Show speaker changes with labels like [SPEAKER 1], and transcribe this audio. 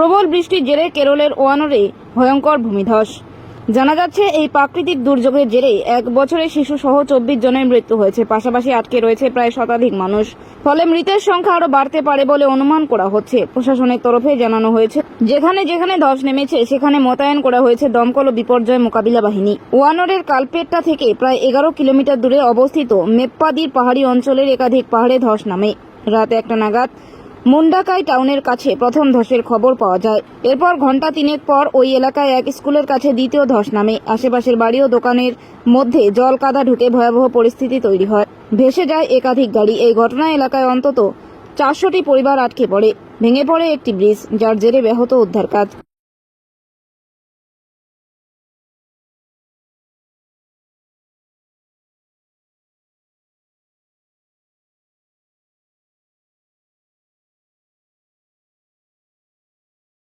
[SPEAKER 1] প্রবল বৃষ্টির জেরে কেরলের ওয়ানরে ভয়ঙ্কর ভূমিধস। জানা যাচ্ছে, এই প্রাকৃতিক দুর্যোগের জেরে এক বছরে শিশু সহ চব্বিশ জনের মৃত্যু হয়েছে। পাশাপাশি আটকে রয়েছে প্রায় শতাধিক মানুষ। ফলে মৃতের সংখ্যা আরও বাড়তে পারে বলে অনুমান করা হচ্ছে। প্রশাসনের তরফে জানানো হয়েছে, যেখানে যেখানে ধস নেমেছে, সেখানে মোতায়েন করা হয়েছে দমকল ও বিপর্যয় মোকাবিলা বাহিনী। ওয়ানরের কালপেট্টা থেকে প্রায় এগারো কিলোমিটার দূরে অবস্থিত মেপ্পাদির পাহাড়ি অঞ্চলের একাধিক পাহাড়ে ধস নামে। রাত একটা নাগাদ মুন্ডাকাই টাউনের কাছে প্রথম ধসের খবর পাওয়া যায়। এরপর ঘণ্টা তিনেক পর ওই এলাকায় এক স্কুলের কাছে দ্বিতীয় ধস নামে। আশেপাশের বাড়ি ও দোকানের মধ্যে জল কাদা ঢুকে ভয়াবহ পরিস্থিতি তৈরি হয়। ভেসে যায় একাধিক গাড়ি। এই ঘটনায় এলাকায় অন্তত চারশোটি পরিবার আটকে পড়ে। ভেঙে পড়ে একটি ব্রিজ, যার জেরে ব্যাহত উদ্ধার কাজ